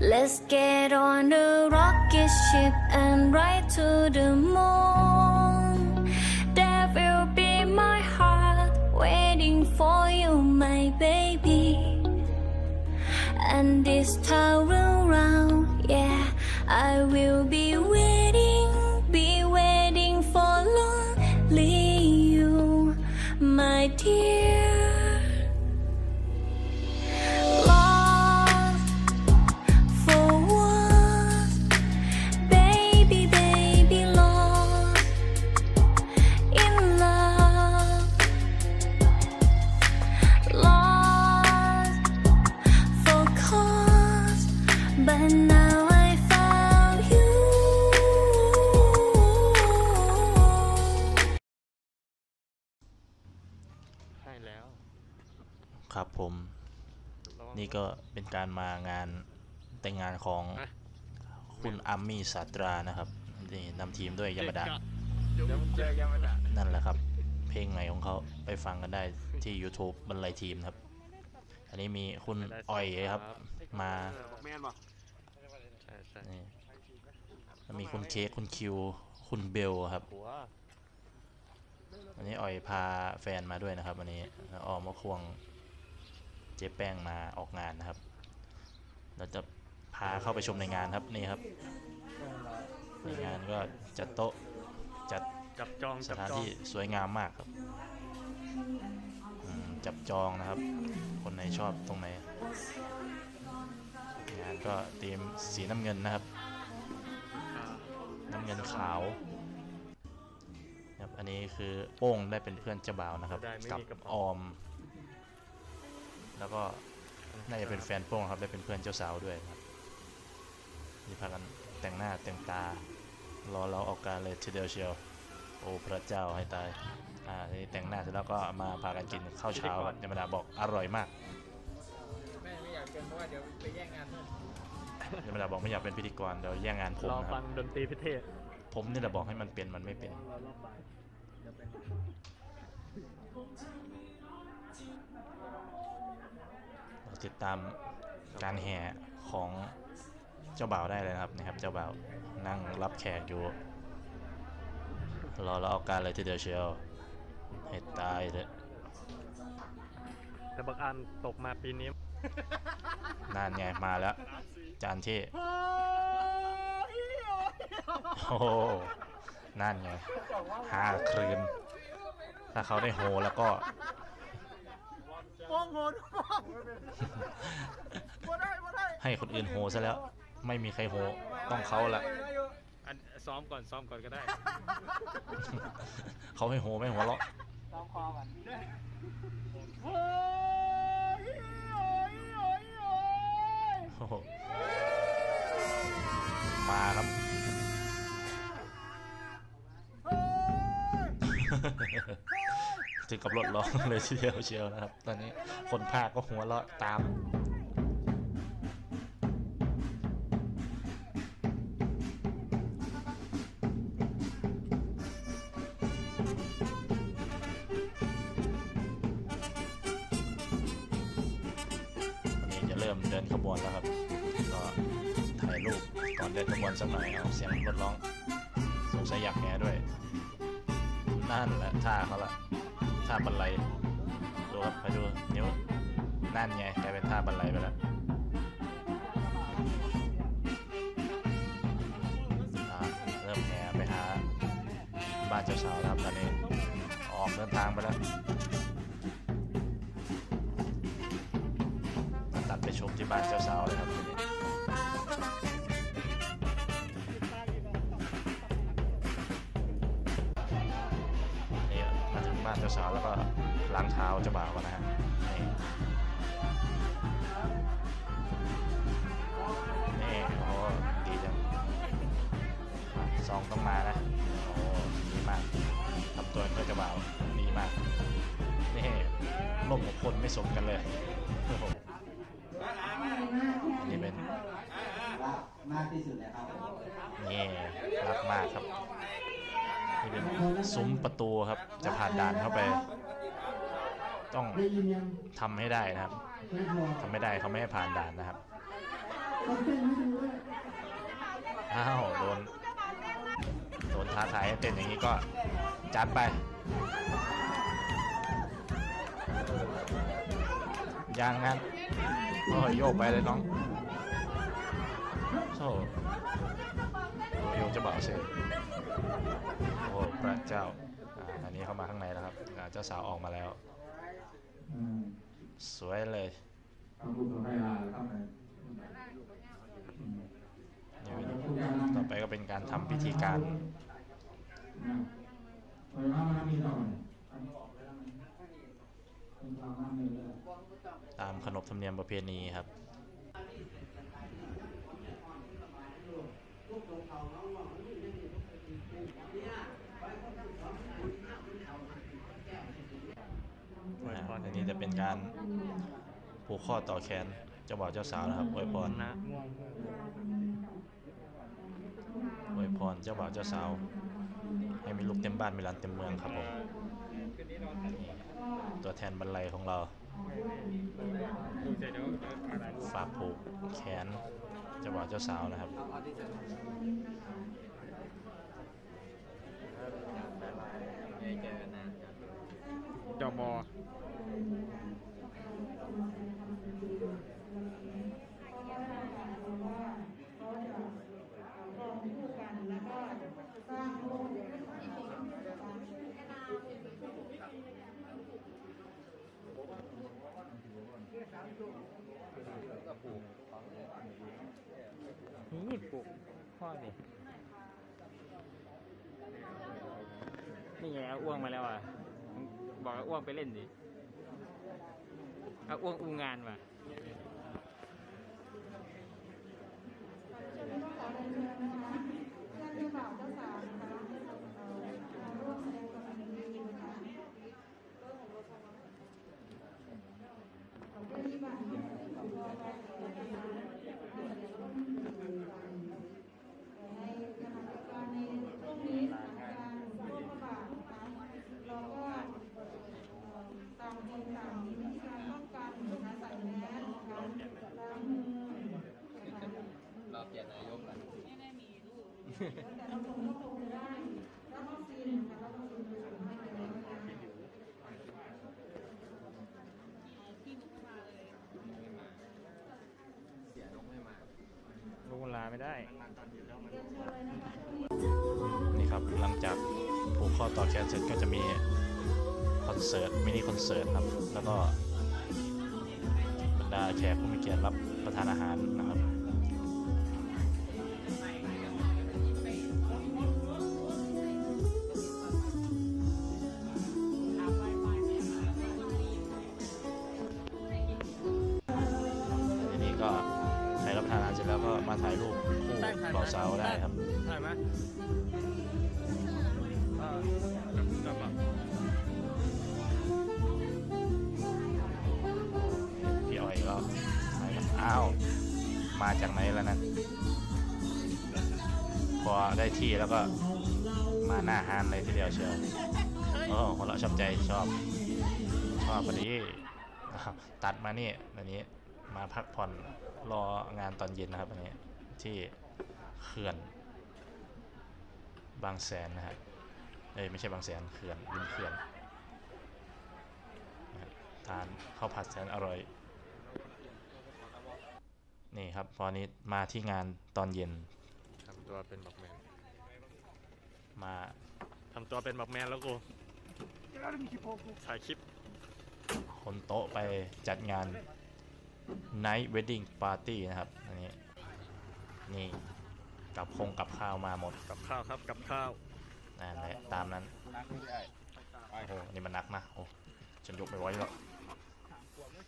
Let's get on a rocket ship and ride to the moon. There will be my heart waiting for you, my baby. And this time around, yeah, I will be waiting, นี่ก็เป็นการมางานแต่งงานของอะคุณอัมมี่สาตรานะครับนี่นำทีมด้วยยามาดะเดี๋ยวมึงเจอยามาดะนั่นแหละครับ เพลงใหม่ของเขาไปฟังกันได้ที่ YouTube บรรลัยทีมครับ อันนี้มีคุณอ้อยครับ มาแมนบ่ใช่ใช่นี่แล้วมีคุณเค้กคุณคิว คุณเบลครับหัววันนี้อ่อยพาแฟนมาด้วยนะครับวันนี้แล้วออมมาควง เจ๊แป้งมาออกงานนะครับ เราจะพาเข้าไปชมในงานครับนี่ครับในงานก็จัดโต๊ะจัดจับจองสจับถานจองที่สวยงามมากครับอืมจับจองนะครับ คนไหนชอบตรงไหนงานก็ธีมสีน้ำเงินนะครับ น้ำเงินขาวครับอันนี้คือโป้งได้เป็นเพื่อนเจ้าบ่าวนะครับได้ไม่กับมีกระอเป๋าอม แล้วก็น่าจะเป็นแฟนโป้งครับ ได้เป็นเพื่อนเจ้าสาวด้วยครับนี่พากันแต่งหน้าแต่งตา รอเราออกการเลยทีเดียวเชียว โอ้พระเจ้าให้ตาย อ่านี่แต่งหน้าเสร็จแล้วก็มาพากันกินข้าวเช้าครับยามาดาบอกอร่อยมากแม่ไม่อยากเป็นเพราะว่าเดี๋ยวไปแย่งงานเพื่อนยามาดาบอกไม่อยากเป็นพิธีกรเดี๋ยวแย่งงานผมรอนะคฟัรับงดนตรีพิเทศผมนี่แหละบอกให้มันเป็นมันไม่เป็นเรารอบบ่ายเดี๋ยวเป็น เรา ติดตามการแห่ของเจ้าบ่าวได้เลยนะครับนะครับ เจ้าบ่าวนั่งรับแขกอยู่ รอเราเอาการเลยทีเดียวเชียวให้ตายเลยแต่บางอันตกมาปีนี้นานไงมาแล้ว จานที่โอ้โหนั่นไงห้าคืนถ้าเขาได้โฮแล้วก็ มองโหดมองบ่ได้บ่ได้ให้คนอื่นโฮซะแล้ว ไม่มีใครโฮต้องเขาละอันซ้อมก่อนซ้อมก่อนก็ได้ เขาให้โฮไม่หัวเราะต้องคอก่อนโอ้ยโอ้ยโอ้ยโอ้ยโอ้โหมาครับ ถึงกับรถร้องเลยทีเดียวเชียวนะครับ ตอนนี้คนภาคก็หัวเราะตามวันนี้จะเริ่มเดินขบวนแล้วครับ ก็ถ่ายรูปก่อนเดินขบวนสักหน่อยเอาเสียงรถร้อง สงสัยอยากแหด้วย นั่นแหละท่าเขาละ ท่าบันไลดูครับไปดูนิ้วนั่นไงกลายเป็นท่าบันไลไปแล้วเริ่มแห่ไปหาบ้านเจ้าสาวแล้วครับตอนนี้ออกเดินทางไปแล้วตัดไปชมที่บ้านเจ้าสาวเลยครับ เท้าจ้าบ่าวกันนะฮะนี่โอ้ดีจังซองต้องมานะโอ้ดีมากทำตัวเพื่อจ้าบ่าวดีมากนี่ล่มกับคนไม่สมกันเลยนี่เป็นมากที่สุดแล้วครับนี่รักมากครับนี่เป็นซุ้มประตูครับ จะผ่านด่านเข้าไป ต้องได้ยินยังทำให้ได้นะครับไม่พอทำไม่ได้เขาไม่ให้ผ่านด่านนะครับอ้าวโดนโดนท้าทายให้เต้นอย่างนี้ก็จัดไป อย่างงั้นโอ้ยโยกไปเลยน้องโซ่โยกจะบอกเสียโอ้พระเจ้าอ่าอันนี้เข้ามาข้างในแล้วครับอ่าเจ้าสาวออกมาแล้ว สวยเลยทำบุญกับใครลาครับเนี่ยอืมนี่ต่อไปก็เป็นการทำพิธีการอืมไปมามามีต่อเนี่ยเป็นความน่าเมตตาตามขนบธรรมเนียมประเพณีครับ อวยพร อันนี้จะเป็น การผูกข้อต่อแขนเจ้าบ่าวเจ้าสาวนะครับอวยพรนะอวยพรเจ้าบ่าวเจ้าสาว ให้มีลูกเต็มบ้านมีหลานเต็มเมืองครับผมนี่ตัวแทนบรรลัยของเราดูใจเดี๋ยวอะไรฝากผูกแขนเจ้าบ่าวเจ้าสาวนะครับจอบอ นี่ปลุกพ่อดินี่ไงเอาอ้วงมาแล้วอะ บอกเอาอ้วงไปเล่นดิ เอาอ้วงอูงานว่ะ เราก็ต่างคนต่างมีวิธีการป้องกันนะคะใส่แมสนะคะล้างมือนะคะ เราเปลี่ยนนายกแล้ว แต่เราคงก็คงจะได้รับวัคซีนนะคะรับวัคซีนไปส่งให้กันแล้วนะคะเสียนกไม่มาลุงลาไม่ได้นี่ครับหลังจากผูกข้อต่อแขนเสร็จก็จะมีคอนเสิร์ตมินิคอนเสิร์ตครับ แล้วก็บรรดาแขกผู้มีเกียรติรับประทานอาหารนะครับ จากไหนแล้วนั้น พอได้ที่แล้วก็มาหน้าฮานเลยทีเดียวเชียวโอ้คนเราะชอบใจชอบ ชอบพอดีอ้าวตัดมานี่อันนี้มาพักผ่อนรองานตอนเย็นนะครับอันนี้ที่เขื่อนบางแสนนะครับเอ้ยไม่ใช่บางแสนเขื่อนริมเขื่อนนะครับทานข้าวผัดแสนอร่อย นี่ครับพอนี้มาที่งานตอนเย็นทำตัวเป็นบอกแมนมาทำตัวเป็นบอกแมนแล้วกูถ่ายคลิปคนโต๊ะไปจัดงาน Night Wedding Party นะครับอันนี้นี่กับคงกับข้าวมาหมดกับข้าวครับกับข้าวนั่นแหละตามนั้นนักไม่ได้โอ้โหอันนี่มันหนักนะโอ้ฉันยกไม่ไหวแล้วนั่น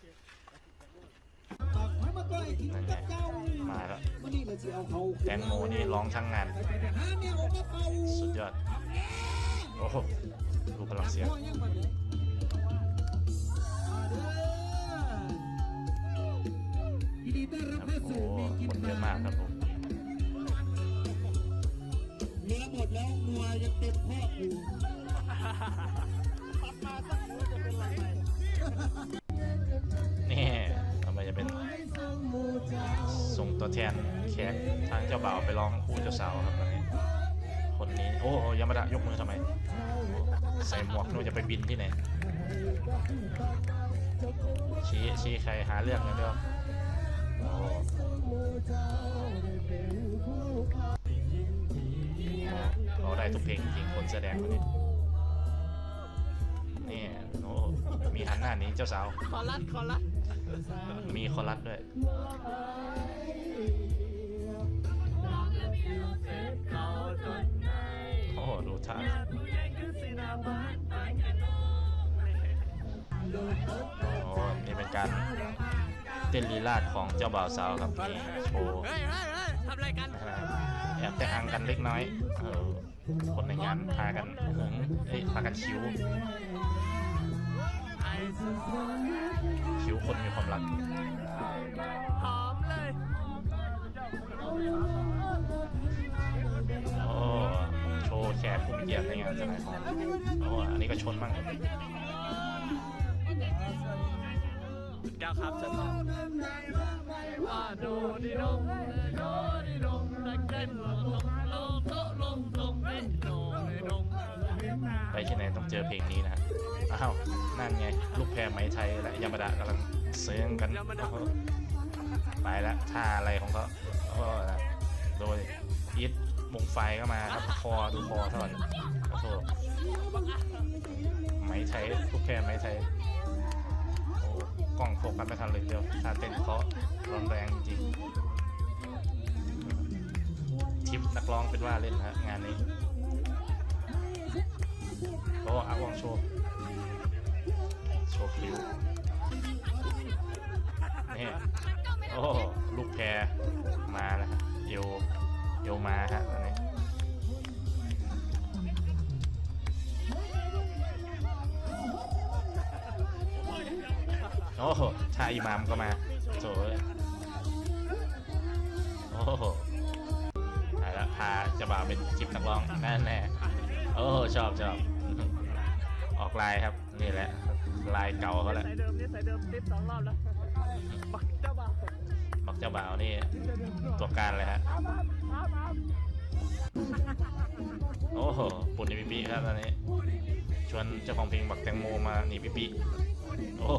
ไง มาแล้วแตงโมนี่ร้องทั้งงาน สุดยอด โอ้โหดูพลังเสียงครับโอ้โหคนเยอะมากครับผมเนื้อหมดแล้วงัวยังเต็มคอกอยู่นี่ต่อไปจะเป็น ส่งตัวแทนแขกทางเจ้าบ่าวไปร้องคู่เจ้าสาวครับตอนนี้คนนี้โอ้ยามาดะยกมือทำไม ใส่หมวกนู่นจะไปบินที่ไหนชี้ชี้ใครหาเรื่องกันด้วยโอ้เขาได้ทุกเพลงจริงคนแสดงคนนี้ นี่โอ้มีหันหน้าหนี้เจ้าสาว ขอรัดขอรัดมีคอรัสด้วย โอ้โหดูท่าโอ้นี่เป็นการเต้นลีลาดของเจ้าบ่าวสาวครับนี่โชว์ เฮ้ยเฮ้ยเฮ้ยทำอะไรกัน แอบแต่อังกันเล็กน้อยเออ คนในงานพากันหงเอ้ยพากันคิ้ว คิ้วคนมีความรักหอมเลยโอ้โชว์แขกผู้มีเกียรติในงานสมัยของโอ้อันนี้ก็ชนบ้างเก้าครับจะตอบว่าโดดิดงโดดิดงตะเก็นลงลงโตลงลง ที่ไหนต้องเจอเพลงนี้นะอ้าวนั่นไงลูกแพรไหมไทยและยามาดะกำลังเสียงกันไปแล้วท่าอะไรของเขาโอ้โหโดยอีทมงไฟก็มาครับคอดูคอเท่านั้นโอ้โหไหมไทยลูกแพรไหมไทยโอ้กล้องโฟกัสไม่ทันเลยเดียวท่าเต้นเขาร้อนแรงจริงทิปนักร้องเป็นว่าเล่นฮะงานนี้ โอ้อาวองโชว์โชว์พลิ้วนี่โอ้ลูกแพรมาแล้วฮะโยโยมาฮะตอนนี้โอ้โหชาอิมามก็มาโถ่เอ้ยโอ้โหตายละพาจะบ่าวเป็นจิบนักร้องแน่แน่ โอ้โหชอบชอบออกลายครับ นี่แหละ ลายเก่าเขาแหละใส่เดิมนี่ใส่เดิมติปสองรอบแล้วบักเจ้าบ่าวบอกเจ้าบ่าวนี่ตัวการเลยฮะโอ้โหปุ่นในปิปิครับตอนนี้ชวนเจ้าของเพลงบักแตงโมมาหนีปิปิโอ้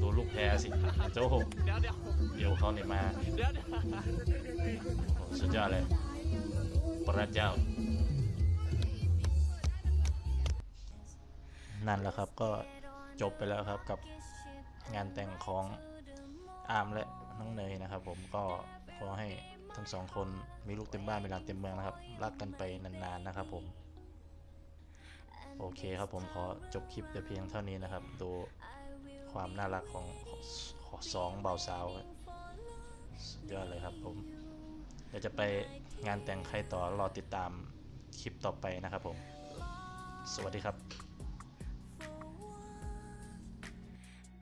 ดูลูกแพรสิโจ้เดี๋ยวเดี๋ยวเดี๋ยวเขาเนี่ยมาเดี๋ยวเดี๋ยวโอ้สุดยอดเลยพระเจ้า นั่นแหละครับก็จบไปแล้วครับกับงานแต่งของอาร์มและน้องเนยนะครับ ผมก็ขอให้ทั้งสองคนมีลูกเต็มบ้านมีหลานเต็มเมืองนะครับ รักกันไปนานๆนะครับผม โอเคครับผมขอจบคลิปแต่เพียงเท่านี้นะครับ ดูความน่ารักของของสองเบาสาวสุดยอดเลยครับผมเดี๋ยวจะไปงานแต่งใครต่อรอติดตามคลิปต่อไปนะครับผม สวัสดีครับ